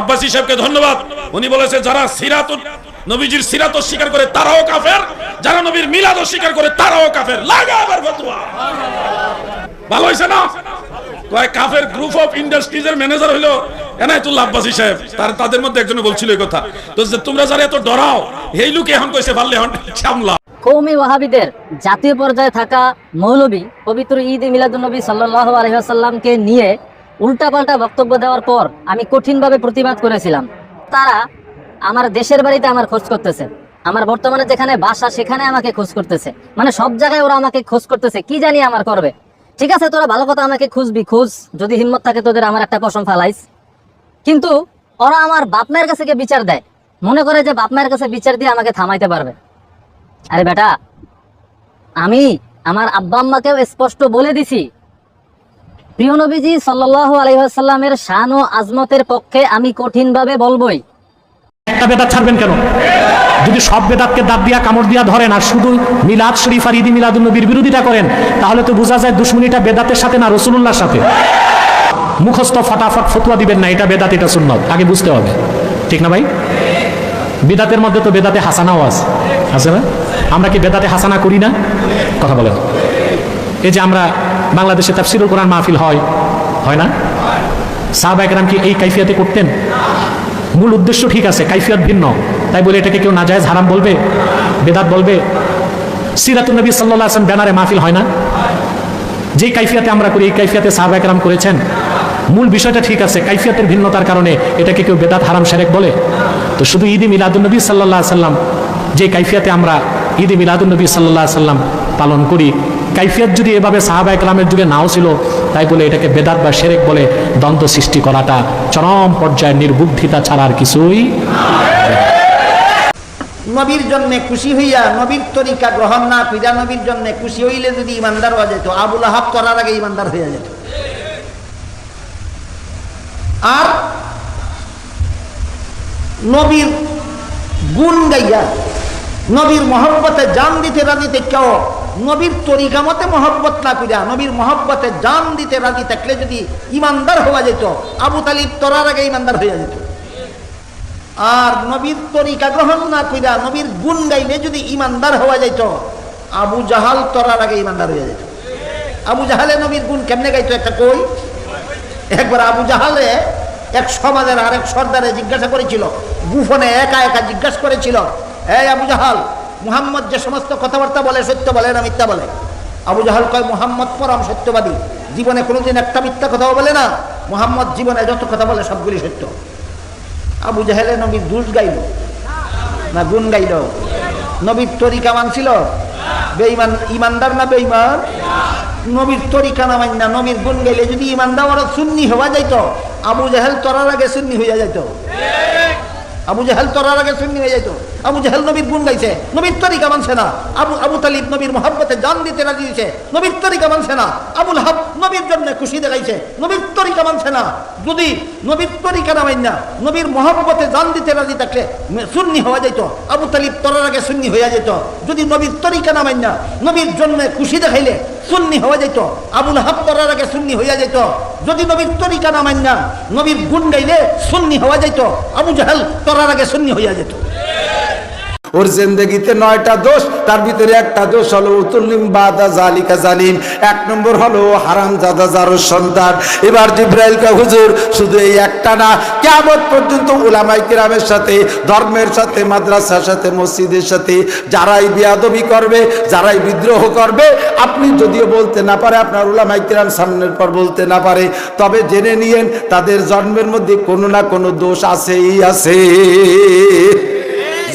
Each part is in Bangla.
আব্বাসী সাহেবকে ধন্যবাদ। উনি বলেছে, যারা সিরাত নবীজির সিরাত স্বীকার করে তারাও কাফের, যারা নবীর মিলাদ স্বীকার করে তারাও কাফের। লাগা আবার ফতোয়া। ভালো হয়েছে না? কয় কাফের গ্রুপ অফ ইন্ডাস্ট্রিজের ম্যানেজার হইল এনায়তুল্লাহ আব্বাসী সাহেব। তার, তাদের মধ্যে একজনে বলছিল এই কথা। তো যে তোমরা যারা এত ডরাও, এই লোক এখন কইছে পারলে এখন সামলা কৌমি ওয়াহাবিদের জাতীয় পর্যায়ে থাকা মৌলবী পবিত্র ঈদ মিলাদুলনবী সাল্লাহ আলহাসাল্লামকে নিয়ে উল্টাপাল্টা বক্তব্য দেওয়ার পর আমি কঠিনভাবে প্রতিবাদ করেছিলাম। তারা আমার দেশের বাড়িতে আমার খোঁজ করতেছে। আমার বর্তমানে যেখানে বাসা, সেখানে আমাকে খোঁজ করতেছে। মানে সব জায়গায় ওরা আমাকে খোঁজ করতেছে, কি জানি আমার করবে। ঠিক আছে, তোরা ভালো কথা আমাকে খুঁজবি, খুঁজ। যদি হিম্মত থাকে, তোদের আমার একটা কসম ফালাইস কিন্তু ওরা আমার বাপ মায়ের কাছে বিচার দেয়। মনে করে যে বাপ মায়ের কাছে বিচার দিয়ে আমাকে থামাইতে পারবে। আরে বেটা, আমি আমার আব্বা আম্মাকেও স্পষ্ট বলে দিছি প্রিয় সাল্লাহ আলহিহাসাল্লামের শান ও আজমতের পক্ষে আমি কঠিনভাবে বলবই। একটা বেদাত ছাড়বেন কেন? যদি সব বেদাতকে দাঁত দিয়া, কামড় দিয়া ধরেন আর শুধু মিলাদ শরীফ আর ঈদি মিলাদুল নবীর বিরোধিতা করেন, তাহলে তো বোঝা যায় দুশ্মনীটা বেদাতের সাথে না রসুল্লাহর সাথে। মুখস্থ ফটাফট ফতুয়া দিবেন না, এটা বেদাত, এটা সুন্নত। আগে বুঝতে হবে। ঠিক না ভাই? বেদাতের মধ্যে তো বেদাতে হাসানাও আছে। আছে না? আমরা কি বেদাতে হাসানা করি না? কথা বলেন। এই যে আমরা বাংলাদেশে তাফসিরুল কোরআন মাহফিল হয় হয় না? সাহাবা একরাম কি এই কাইফিয়াতে করতেন? মূল উদ্দেশ্য ঠিক আছে, কাইফিয়াত ভিন্ন। তাই বলে এটাকে কেউ নাজায়েজ হারাম বলবে, বেদাত বলবে? সিরাতুল নবী সাল্লাহ আসলাম ব্যানারে মাহফিল হয় না? যে কাইফিয়াতে আমরা করি, এই কাইফিয়াতে সাহাবা একরাম করেছেন। মূল বিষয়টা ঠিক আছে, কাইফিয়াতের ভিন্নতার কারণে এটাকে কেউ বেদাত হারাম সেরেক বলে। তো শুধু ঈদি মিলাদুলনবী সাল্লাহ সাল্লাম যে কাইফিয়াতে আমরা ঈদি মিলাদুলনবী সাল্লাহ সাল্লাম পালন করি কাইফিয়াত যদি এভাবে সাহাবা একরামের যুগে নাও ছিল, তাই বলে এটাকে বেদাত বা সেরেক বলে দ্বন্দ্ব সৃষ্টি করাটা চরম পর্যায়ের নির্বুদ্ধিতা ছাড়া আর কিছুই নবীর জন্য খুশি হইয়া নবীর তরিকা গ্রহণ না কইরা নবীর জন্য খুশি হইলে যদি ইমানদার হওয়া যেত, আবুল আহাব করার আগে ইমানদার হইয়া যেত। আর নবীর গুণ গাইয়া নবীর মহব্বতে জান দিতে রাজিতে কেউ, নবীর তরিকা মতে মহব্বত না কইরা নবীর মহব্বতে জান দিতে রাজি থাকলে যদি ইমানদার হওয়া যেত, আবু তালিব তরার আগে ইমানদার হইয়া যেত। আর নবীর তরিকা গ্রহণ না কইরা নবীর গুণ গাইলে যদি ইমানদার হওয়া যাইত, আবু জাহাল তরার আগে ইমানদার হয়ে যেত। আবু জাহালে নবীর গুণ কেমনে গাইতো একটা কই? একবার আবু জাহালে এক সমাজের আরেক সর্দারে জিজ্ঞাসা করেছিল গুফনে একা একা জিজ্ঞাসা করেছিল এই আবু জাহাল, মুহাম্মদ যে সমস্ত কথাবার্তা বলে, সত্য বলে না মিথ্যা বলে? আবু জাহাল কয়, মুহাম্মদ পরম সত্যবাদী। জীবনে কোনোদিন একটা মিথ্যা কথাও বলে না। মুহাম্মদ জীবনে যত কথা বলে, সবগুলি সত্য। আবু জাহেলে নবীর দুষ গাইল। না, গুণ গাইল। নবীর তরিকা মানছিল? বেঈমান ইমানদার না বেঈমান? নবীর তরিকা না মান্য নবীর গুণ গাইলে যদি ইমানদার সুন্নি হওয়া যাইতো। আবু জাহেল তরার আগে সুন্নি হইয়া যাইতো। আবু জাহেল তরার আগে সুন্নি হয়ে যাইতো। আবু জাহেল নবীর গুণ গাইছে। নবীর তরিকা মানছে না। আবু আবু তালিব নবীর মহাব্বতে জান দিতে রাজি দিয়েছে নবীর তরিকা মানছে না। আবুল হাব নবীর জন্য খুশি দেখাইছে। নবীর তরিকা মানছে না। যদি নবীর তরিকা না মাইনা নবীর মহাব্বতে জান দিতে রাজি থাকলে সুন্নি হওয়া যেত আবু তালিব তরার আগে সুন্নি হইয়া যেত যদি নবীর তরিকা না মাইনা নবীর জন্য খুশি দেখাইলে সুন্নি হওয়া যেত আবুল হাব করার আগে সুন্নি হইয়া যেত যদি নবীর তরিকা না মাইনা নবীর গুণ গাইলে সুন্নি হওয়া যেত আবু জাহাল তরার আগে সুন্নি হইয়া যেত ওর জিন্দগিতে নয়টা দোষ, তার ভিতরে একটা দোষ হলো, উতুল্লিম বাদা জালিকা জালিম। এক নম্বর হলো হারাম দাদা জারো সন্তান। এবার জিব্রাইল কা হুজুর, শুধু এই একটা না কেমন পর্যন্ত উলামাই কিরামের সাথে, ধর্মের সাথে, মাদ্রাসার সাথে, মসজিদের সাথে যারাই বিয়াদবি করবে, যারাই বিদ্রোহ করবে, আপনি যদিও বলতে না পারে, আপনার উলামাই কিরাম সামনের পর বলতে না পারে, তবে জেনে নিয়েন, তাদের জন্মের মধ্যে কোনো না কোনো দোষ আছেই আছে।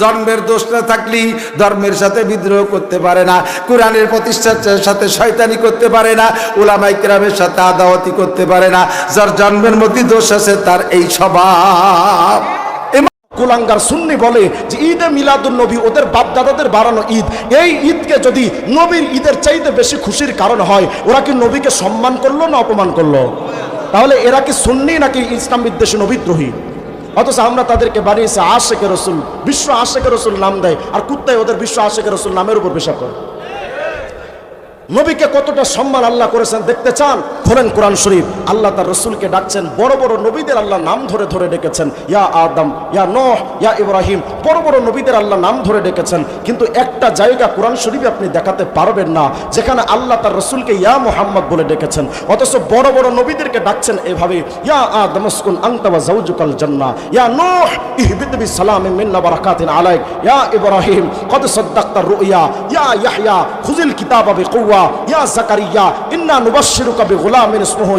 জন্মের দোষ না থাকলেই ধর্মের সাথে বিদ্রোহ করতে পারে না, কোরআনের প্রতিষ্ঠার সাথে শয়তানি করতে পারে না ওলামাই কেরামের সাথে আদাওয়াতি করতে পারে না, যার জন্মের মধ্যে দোষ আছে তার এই স্বভাব। কুলাঙ্গার সুন্নি বলে যে ঈদে মিলাদুল নবী ওদের বাপদাদাদের বাড়ানো ঈদ। এই ঈদকে যদি নবীর ঈদের চাইতে বেশি খুশির কারণ হয়, ওরা কি নবীকে সম্মান করল না অপমান করল? তাহলে এরা কি সুন্নি নাকি ইসলাম বিদ্বেষী নবীদ্রোহী? অথচ আমরা তাদেরকে বানিয়েছি আশেখের রসুল, বিশ্ব আশেখের রসুল নাম দেয়। আর কুত্তায় ওদের বিশ্ব আশেখের রসুল নামের উপর পেশা করে। নবীকে কতটা সম্মান আল্লাহ করেছেন দেখতে চান? খোলেন কোরআন শরীফ। আল্লাহ তার রসুলকে ডাকছেন, বড় বড় নবীদের আল্লাহ নাম ধরে ধরে ডেকেছেন। ইয়া আদম, ইয়া নোহ, ইয়া ইব্রাহিম, বড় বড় নবীদের আল্লাহ নাম ধরে ডেকেছেন। কিন্তু একটা জায়গা কোরআন শরীফে আপনি দেখাতে পারবেন না, যেখানে আল্লাহ তার রসুলকে ইয়া মোহাম্মদ বলে ডেকেছেন। অথচ বড় বড় নবীদেরকে ডাকছেন এভাবে, ইয়া আদম উসকুন আনতা ওয়া জাওজুকাল জান্নাহ, ইয়া নূহ, ইহবিত বিসালামিন মিন্না বারাকাতিন আলাইক, ইয়া ইব্রাহিম, কদ সাদ্দাকতা রুইয়া ইয়া ইয়াহইয়া খুযিল কিতাবা ইয়া জাকারিয়া, ইন্না নুবাশশিরুকা বিগুলামিন ইসমুহু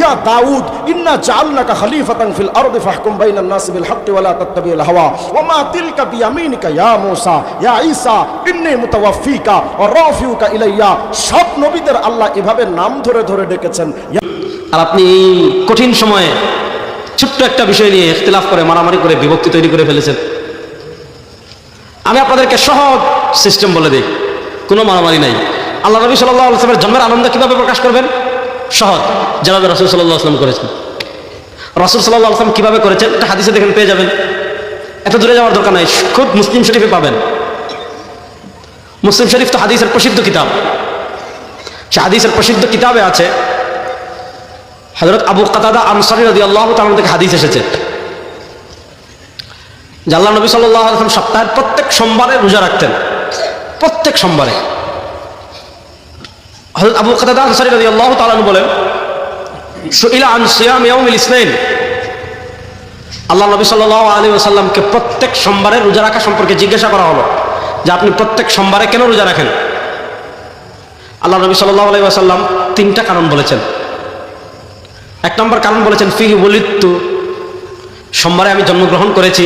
ইয়া দাউদ, ইন্না জাআলনাকা খলিফাতান ফিল ফাহকুম বাইনান নাস বিল হাক্কি তাত্তাবিল হাওয়া, ওয়া মা তিলকা বিয়ামিনিকা ইয়া মূসা, ইয়া ঈসা, ইন্নী ওয়া রাফিউকা ইলাইয়া। সব নবীদের আল্লাহ এভাবে নাম ধরে ধরে ডেকেছেন। আর আপনি এই কঠিন সময়ে ছোট্ট একটা বিষয় নিয়ে ইখতিলাফ করে, মারামারি করে, বিভক্তি তৈরি করে ফেলেছেন। আমি আপনাদেরকে সহজ সিস্টেম বলে দিই। কোনো মারামারি নাই। আল্লাহ নবী সাল্লাহ আসলামের জন্মের আনন্দ কীভাবে প্রকাশ করবেন? সহজ। যেভাবে রসুল সাল্লাহ আসলাম করেছেন। রসুল সাল্লাহ আসলাম কীভাবে করেছেন? একটা হাদিসে দেখেন, পেয়ে যাবেন। এত দূরে যাওয়ার দরকার নাই। খুব মুসলিম শরীফে পাবেন। মুসলিম শরীফ তো হাদিসের প্রসিদ্ধ কিতাব। সে হাদিসের প্রসিদ্ধ কিতাবে আছে। হজরত আবু কাতাদা আনসারি রদি আল্লাহ তার থেকে হাদিস এসেছে। আল্লাহ নবী আলসালাম সপ্তাহের প্রত্যেক সোমবারে রোজা রাখতেন। প্রত্যেক সোমবারে। হজরত আবু কাতাদা আনসারি রদি আল্লাহ তালন বলেন, সুইলা আন সিয়াম ইয়াউমিল ইসনাইন। আল্লাহ নবী সাল্লাহ আলী আসাল্লামকে প্রত্যেক সোমবারে রোজা রাখা সম্পর্কে জিজ্ঞাসা করা হলো। যে আপনি প্রত্যেক সোমবারে কেন রোজা রাখেন? আল্লাহ নবী সাল্লাহ আলী আসাল্লাম তিনটা কারণ বলেছেন। এক নম্বর কারণ বলেছেন, ফিহি বলিত্তু সোমবারে আমি জন্মগ্রহণ করেছি।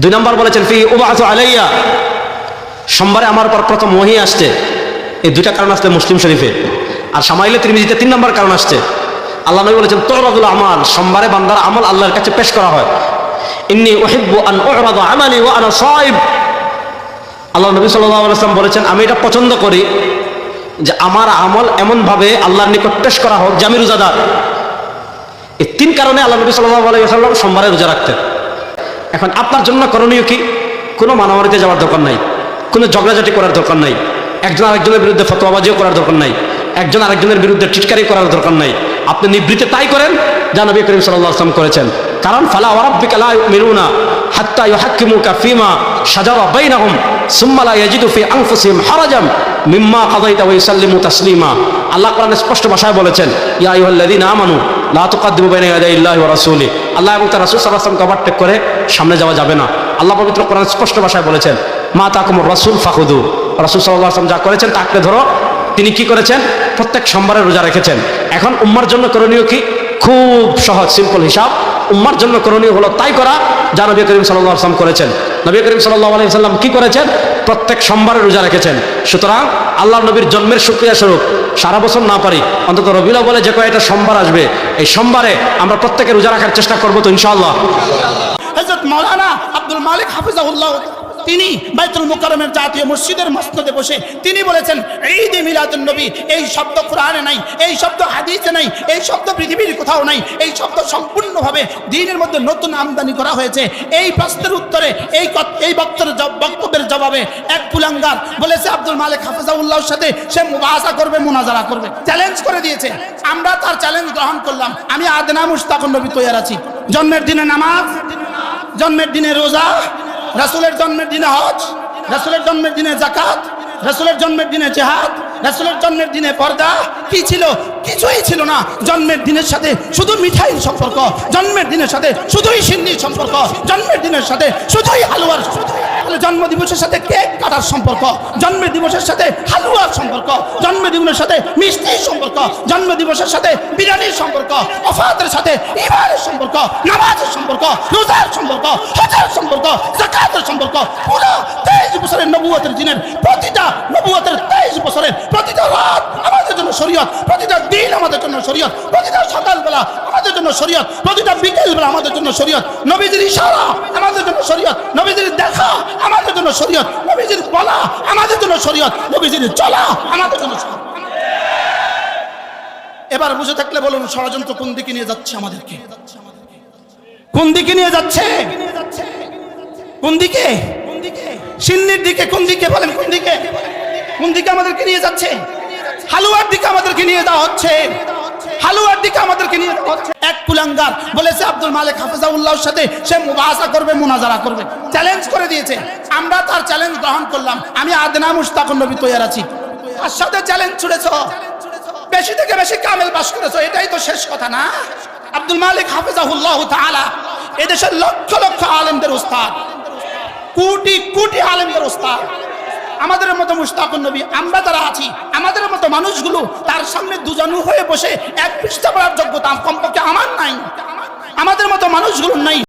দুই নম্বর বলেছেন, ফিহি উবাহ আলাইয়া। সোমবারে আমার পর প্রথম মহি আসছে। এই দুইটা কারণ আসছে মুসলিম শরীফে আর সামাইলে তিরমিজিতে তিন নম্বর কারণ আসছে। আল্লাহ নবী বলেছেন তোরাদুল আমাল, সোমবারে বান্দার আমল আল্লাহর কাছে পেশ করা হয়। ইন্নি আন আল্লাহ নবী আলাইহি বলেছেন, আমি এটা পছন্দ করি যে আমার আমল এমনভাবে আল্লাহর নিকট পেশ করা হোক আমি রোজাদার। এই তিন কারণে আল্লাহ নবী আলাইসাল্লাম সোমবারে রোজা রাখতেন। এখন আপনার জন্য করণীয় কি? কোনো মানামারিতে যাওয়ার দরকার নাই। কোনো ঝগড়াঝাটি করার দরকার নাই। একজন আরেকজনের বিরুদ্ধে ফতোয়াবাজিও করার দরকার নাই। একজন আরেকজনের বিরুদ্ধে টিটকারি করার দরকার নাই। আপনি নিবৃত্তে তাই করেন যা নবী করিম সাল্লাহ করেছেন। কারণ, ফালা ওয়ারাব্বিকা লা ইউমিনুনা হাত্তা ইউহাক্কিমুকা ফিমা শাজারা বাইনাহুম সুম্মা লা ইয়াজিদু ফি হারাজাম মিম্মা কাদাইতা ওয়া তাসলিমা। আল্লাহ কোরআনে স্পষ্ট ভাষায় বলেছেন, ইয়া আইয়ুহাল্লাযীনা আমানু লা তুকাদ্দিমু বাইনা ইয়াদাইল্লাহি ওয়া রাসূলি আল্লাহ এবং তার রাসূল সাল্লাল্লাহু আলাইহি ওয়াসাল্লামকে করে সামনে যাওয়া যাবে না। আল্লাহ পবিত্র কোরআন স্পষ্ট ভাষায় বলেছেন, মা তাকুমুর রাসূল ফাখুদু রাসূল আলাইহি যা করেছেন তা আঁকড়ে ধরো। তিনি কি করেছেন? প্রত্যেক সোমবারে রোজা রেখেছেন। এখন উম্মার জন্য করণীয় কি? খুব সহজ সিম্পল হিসাব। উম্মার জন্য করণীয় হলো তাই করা যা নবী করিম সাল্লাহ আসলাম করেছেন। নবী করিম সাল্লাহ আলি সাল্লাম কি করেছেন? প্রত্যেক সোমবারে রোজা রেখেছেন। সুতরাং আল্লাহ নবীর জন্মের সুক্রিয়া স্বরূপ সারা বছর না পারি, অন্তত রবিলা বলে যে কয়েকটা সোমবার আসবে, এই সোমবারে আমরা প্রত্যেকে রোজা রাখার চেষ্টা করব তো ইনশাআল্লাহ। মৌলানা আব্দুল মালিক হাফিজাউল্লাহ তিনি বাইতুল মুকাররমের জাতীয় মসজিদের মসনদে বসে তিনি বলেছেন, ঈদ মিলাদুন নবী, এই শব্দ কোরআনে নাই, এই শব্দ হাদিসে নাই, এই শব্দ পৃথিবীর কোথাও নাই, এই শব্দ সম্পূর্ণভাবে দিনের মধ্যে নতুন আমদানি করা হয়েছে। এই প্রশ্নের উত্তরে এই এই বক্তব্যের জব- বক্তব্যের জবাবে এক কুলাঙ্গার বলেছে, আব্দুল মালিক হাফিজাউল্লাহর সাথে সে মুবাহাসা করবে, মোনাজারা করবে। চ্যালেঞ্জ করে দিয়েছে। আমরা তার চ্যালেঞ্জ গ্রহণ করলাম। আমি আদনা মুস্তাকুন নবী তৈয়ার আছি। জন্মের দিনে নামাজ, জন্মের দিনে রোজা রাসুলের জন্মের দিনে হজ, রাসুলের জন্মের দিনে জাকাত রাসুলের জন্মের দিনে জেহাদ, রাসুলের জন্মের দিনে পর্দা, কি ছিল? কিছুই ছিল না। জন্মের দিনের সাথে শুধু মিঠাইয়ের সম্পর্ক, জন্মের দিনের সাথে শুধুই সিন্নির সম্পর্ক, জন্মের দিনের সাথে শুধুই হালুয়ার তাহলে জন্ম দিবসের সাথে কেক কাটার সম্পর্ক, জন্ম দিবসের সাথে হালুয়ার সম্পর্ক, জন্ম দিবসের সাথে মিষ্টির সম্পর্ক, জন্ম দিবসের সাথে বিরিয়ানির সম্পর্ক অফাতের সাথে ইমানের সম্পর্ক, নামাজের সম্পর্ক, রোজার সম্পর্ক, হজের সম্পর্ক জাকাতের সম্পর্ক, পুরো তেইশ বছরের নবুয়তের দিনের প্রতিটা নবুয়তের তেইশ বছরের প্রতিটা রাত আমাদের জন্য শরীয়ত, প্রতিটা দিন আমাদের জন্য শরীয়ত, প্রতিটা সকালবেলা আমাদের জন্য শরীয়ত, প্রতিটা বিকেলবেলা আমাদের জন্য শরীয়ত, নবীজির ইশারা আমাদের জন্য শরীয়ত নবীজির দেখা আমাদের জন্য শরীয়ত নবীজির বলা আমাদের জন্য এবার বুঝে থাকলে বলুন, ষড়যন্ত্র কোন দিকে নিয়ে যাচ্ছে আমাদেরকে? কোন দিকে নিয়ে যাচ্ছে? কোন দিকে? সিন্নির দিকে কোন দিকে বলেন, কোন দিকে? কোন দিকে আমাদেরকে নিয়ে যাচ্ছে? হালুয়ার দিকে আমাদেরকে নিয়ে যাওয়া হচ্ছে। হালুয়ার দিকে আমাদেরকে নিয়ে হচ্ছে। এক কুলাঙ্গার বলেছে, আব্দুল মালিক হাফিজাউল্লাহর সাথে সে মুবাহাসা করবে, মুনাজারা করবে। চ্যালেঞ্জ করে দিয়েছে। আমরা তার চ্যালেঞ্জ গ্রহণ করলাম। আমি আদনা মুস্তাকুন নবী তৈয়ার আছি। তার সাথে চ্যালেঞ্জ ছুড়েছ। বেশি থেকে বেশি কামেল পাস করেছ। এটাই তো শেষ কথা না? আব্দুল মালিক হাফিজাহুল্লাহ তাআলা এদেশের লক্ষ লক্ষ আলেমদের উস্তাদ কোটি কোটি আলেমদের উস্তাদ আমাদের মতো মুস্তাকুন নবী আমরা যারা আছি, আমাদের মতো মানুষগুলো তার সামনে দুজনু হয়ে বসে এক পৃষ্ঠা পড়ার যোগ্যতা কমপক্ষে আমার নাই। আমাদের মতো মানুষগুলো নাই।